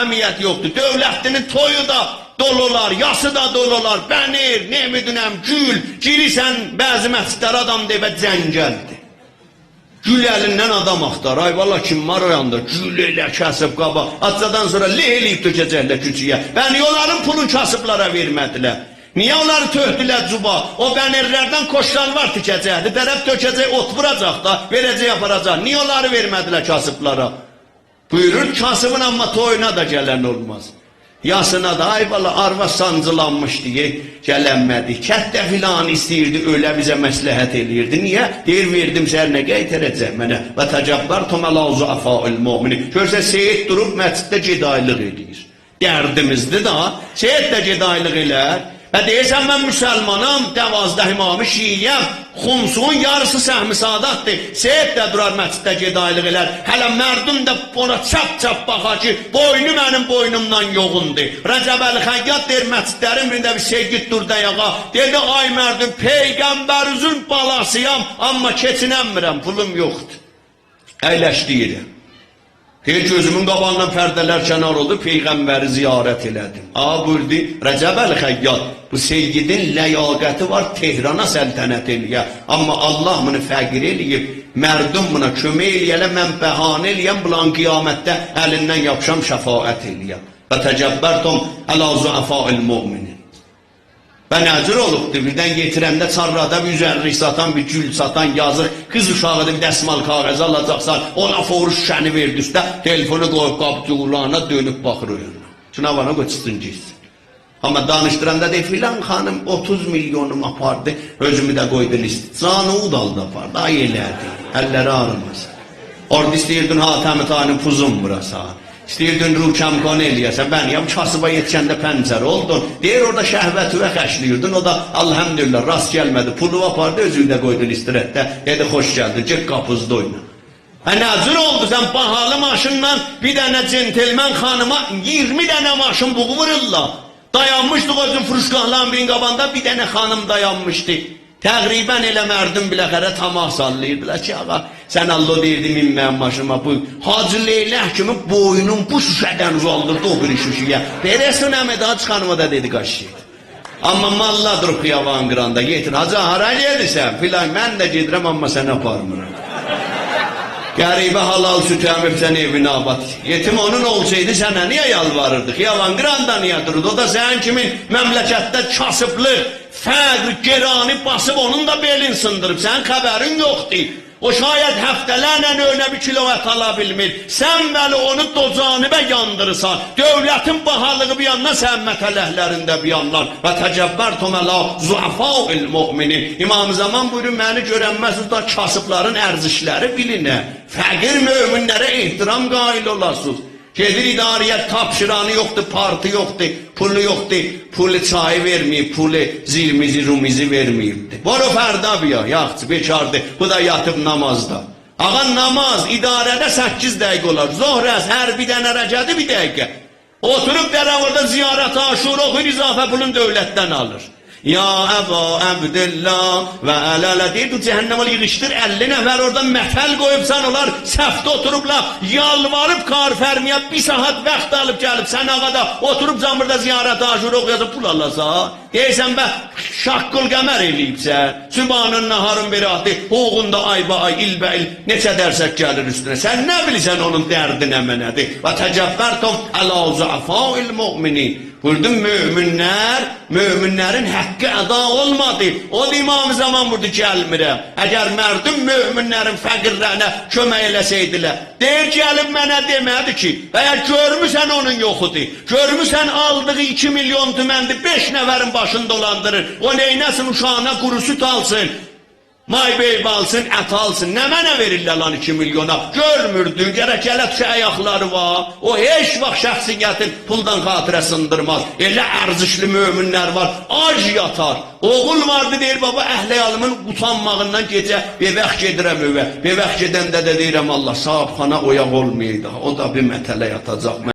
Əmiyyət yoxdur. Dövlətinin toyu da dolular, yası da dolular. Bənir, ne bilirəm, gül. Girirsən bəzi məscidlərə adam deyib cəngəldir. Gül əlindən adam axtar. Ay valla kim var o yanda? Gül elə kəsib qaba. Atsadan sonra le eləyib dökəcəklər küçüyə. Və niyə onların pulun kasıblara vermədilər? Niyə onları töhdülər cuba? O bənirlərdən koşlar var tikəcəkdi. Tərəf dökəcək, ot vuracaq da, verəcək aparacaq. Niyə onları vermədilər kasıblara? Buyurur kasıbın amma toyuna da gələn olmaz. Yasına da ay bala arva sancılanmış diye gələnmədi. Kətdə filan istəyirdi, öyle bizə məsləhət eləyirdi. Niyə? Deyir verdim sənə qaytaracaq mənə. Və təcəbbər tomalazu afail mu'mini. Görsə Seyid durub məsciddə gedaylıq eləyir. Dərdimizdir da, Seyid də gedaylıq elər. Və deyirsən mən müsəlmanam, dəvazda imamı şiiyəm, xumsuğun yarısı səhmi sadatdır. Seyid də durar məsciddə gedaylıq elər. Hələ mərdum da ona çap-çap baxar ki, boynu mənim boynumdan yoğundur. Rəcəb Əli Xəyyat deyir məscidlərin birində bir sevgit dur dayağa. Dedi ay mərdum, peyğəmbərinizin balasıyam, amma keçinəmirəm, pulum yoxdur. Əyləşdirirəm. Deyir gözümün qabağından pərdələr kənar oldu, Peyğəmbəri ziyarət elədim. A buyurdu, Rəcəb Əl-Xəyyat, bu seyyidin ləyaqəti var Tehrana səltənət eləyə. Amma Allah bunu fəqir eləyib, mərdum buna kömək eləyələ, mən bəhanə eləyəm, bulan qiyamətdə əlindən yapışam, şəfaət eləyəm. Və təcəbbərtum əla zuəfəil müminin. Və nəzir olubdu, birdən getirəndə çarrada bir üzərlik satan, bir gül satan, yazıq, qız uşağıdır, bir dəsmal kağəz alacaqsan, ona foru şüşəni verdi üstə, telefonu qoyub qabcuğulana dönüb baxır o yana. Çınavana qoçsun gitsin. Amma danışdıranda de filan xanım 30 milyonum apardı, özümü də qoydu list. Canı udaldı apardı, ay elədi, əlləri ağrımasın. Orada istəyirdin Hatəmi Tanım puzum burası. Rükəm qan eləyəsən, ben yam kasıba yetkəndə pəncərə oldun. Deyir orada şəhvəti və xəşliyirdin, o da elhamdülillah rast gəlmədi. Pulu apardı, özünü də qoydu istirətdə. Dedi, xoş gəldin, get qapızda oyna. Hə nəzir oldu sən bahalı maşınla bir dənə centilmen xanıma 20 dənə maşın buğu vururlar. Dayanmışdıq özün fırışqahların birinin qabanda bir dənə xanım dayanmışdı. Təqribən elə mərdum biləxərə tamah sallayırdılar ki, ağa, sən Allah deyirdi minməyən maşıma bu. Hacı Leyləh kimi boynun bu şüşədən uzaldırdı o bir şüşüyə. Beresin əmədə Hacı xanıma da dedi qaşıydı. Amma malladır xiyavan qıranda getir. Hacı hara gedirsən? Filan mən də gedirəm amma səni aparmıram. Qəribə halal sütü əmib sən evini abad. Yetim onun olsaydı sənə niyə yalvarırdı? Yalan qıranda niyə dururdu? O da sənin kimi məmləkətdə kasıblıq, fəqr, gerani basıb onun da belin sındırıb. Sənin xəbərin yoxdur. O şayət həftələrlə öyle bir kilo ət ala bilmir. Sən bəli onu docanibə yandırırsan. Dövlətin bahalığı bir yandan sən mətələhlərində bir yandan. Və təcəbbər toməla zuafa'il mu'mini. İmam Zaman buyurun məni görənməz da kasıbların ərzişləri bilinə. Fəqir möminlərə ehtiram qail olasınız. Gedir idariyet tapşıranı yoktu, parti yoktu, pulu yoktu, pulu çayı vermeyip, pulu zilmizi rumizi vermeyipti. Boru ferda bir ya, yaxçı bekardı, bu da yatıp namazda. Ağa namaz idarede 8 dəqiqə olar. Zohrəs hər bir dənə rəcədi bir dəqiqə. Oturup dərə orada ziyarət aşur oxuyur, izafə pulun dövlətdən alır. Ya Əba Əbdillah və əl-ələ deyir, bu cəhənnəm ol yığışdır 50 nəfər orada mətəl qoyubsan onlar səfdə oturublar, yalvarıb kar fərmiyə bir saat vaxt alıb gəlib sən ağada oturub camırda ziyarət aşur oxuyasın pul alasa. Deyirsən bə şaqqıl qəmər eləyibsən. Sübhanın naharın berahdi, hoğunda ayba ay ilbə il neçə dərsək gəlir üstünə. Sən nə bilirsən onun dərdi nə mənədir? Və təcəbbərtum əla zəfa'il mu'minin. Buyurdum müminler, müminlerin əda olmadı. O da imam zaman burada gəlmirəm. Əgər mərdum müminlerin fəqirlərinə kömək eləsəydilər. Deyir gəlib mənə demədi ki, əgər görmüsən onun yoxudur. Görmüsən aldığı 2 milyon tüməndi 5 nəfərin başını dolandırır. O neynəsin uşağına quru süt alsın. May beyb alsın, ət alsın. Nə mənə verirlər lan 2 milyona? Görmürdün, gərək elə tüsə ayaqları var. O heç vaxt şəxsiyyətin puldan xatirə sındırmaz. Elə ərzişli möminlər var, ac yatar. Oğul vardı deyir, baba əhliyalımın utanmağından gecə bevəx gedirəm övə. Bevəx gedəndə də deyirəm Allah, sahibxana oyaq olmayaydı. O da bir mətələ yatacaq.